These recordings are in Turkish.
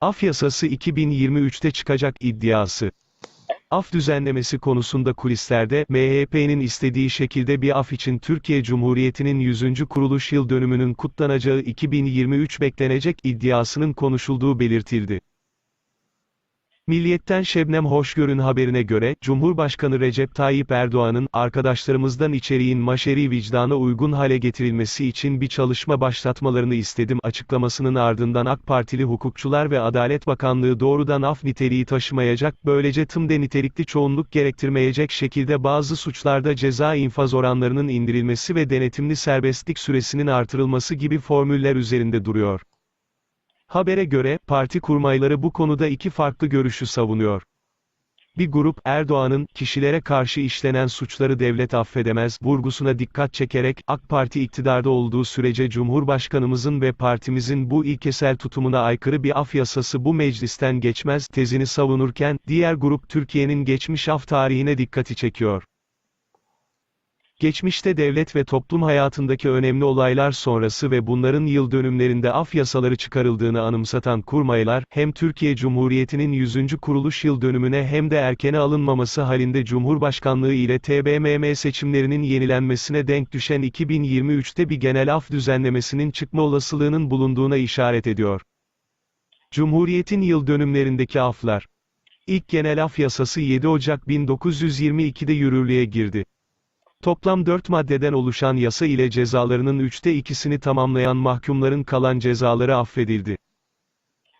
Af yasası 2023'te çıkacak iddiası. Af düzenlemesi konusunda kulislerde, MHP'nin istediği şekilde bir af için Türkiye Cumhuriyeti'nin 100. kuruluş yıl dönümünün kutlanacağı 2023 beklenecek iddiasının konuşulduğu belirtildi. Milliyet'ten Şebnem Hoşgör'ün haberine göre, Cumhurbaşkanı Recep Tayyip Erdoğan'ın, arkadaşlarımızdan içeriğin maşeri vicdana uygun hale getirilmesi için bir çalışma başlatmalarını istedim açıklamasının ardından AK Partili hukukçular ve Adalet Bakanlığı doğrudan af niteliği taşımayacak, böylece tımde nitelikli çoğunluk gerektirmeyecek şekilde bazı suçlarda ceza infaz oranlarının indirilmesi ve denetimli serbestlik süresinin artırılması gibi formüller üzerinde duruyor. Habere göre, parti kurmayları bu konuda iki farklı görüşü savunuyor. Bir grup, Erdoğan'ın, kişilere karşı işlenen suçları devlet affedemez, vurgusuna dikkat çekerek, AK Parti iktidarda olduğu sürece Cumhurbaşkanımızın ve partimizin bu ilkesel tutumuna aykırı bir af yasası bu meclisten geçmez, tezini savunurken, diğer grup Türkiye'nin geçmiş af tarihine dikkati çekiyor. Geçmişte devlet ve toplum hayatındaki önemli olaylar sonrası ve bunların yıl dönümlerinde af yasaları çıkarıldığını anımsatan kurmaylar, hem Türkiye Cumhuriyeti'nin 100. kuruluş yıl dönümüne hem de erkene alınmaması halinde Cumhurbaşkanlığı ile TBMM seçimlerinin yenilenmesine denk düşen 2023'te bir genel af düzenlemesinin çıkma olasılığının bulunduğuna işaret ediyor. Cumhuriyetin yıl dönümlerindeki aflar. İlk genel af yasası 7 Ocak 1922'de yürürlüğe girdi. Toplam 4 maddeden oluşan yasa ile cezalarının üçte ikisini tamamlayan mahkumların kalan cezaları affedildi.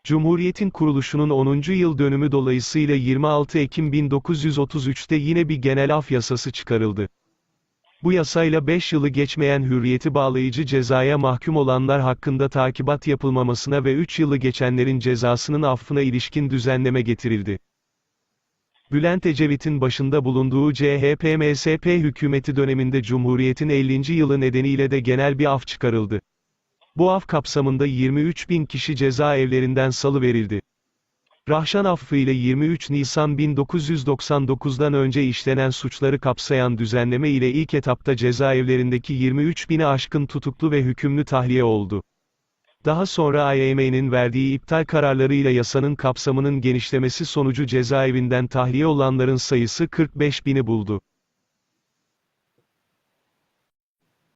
Cumhuriyetin kuruluşunun 10. yıl dönümü dolayısıyla 26 Ekim 1933'te yine bir genel af yasası çıkarıldı. Bu yasayla 5 yılı geçmeyen hürriyeti bağlayıcı cezaya mahkum olanlar hakkında takibat yapılmamasına ve 3 yılı geçenlerin cezasının affına ilişkin düzenleme getirildi. Bülent Ecevit'in başında bulunduğu CHP-MSP hükümeti döneminde Cumhuriyet'in 50. yılı nedeniyle de genel bir af çıkarıldı. Bu af kapsamında 23 bin kişi cezaevlerinden salıverildi. Rahşan affı ile 23 Nisan 1999'dan önce işlenen suçları kapsayan düzenleme ile ilk etapta cezaevlerindeki 23 bini aşkın tutuklu ve hükümlü tahliye oldu. Daha sonra AYM'nin verdiği iptal kararlarıyla yasanın kapsamının genişlemesi sonucu cezaevinden tahliye olanların sayısı 45 bini buldu.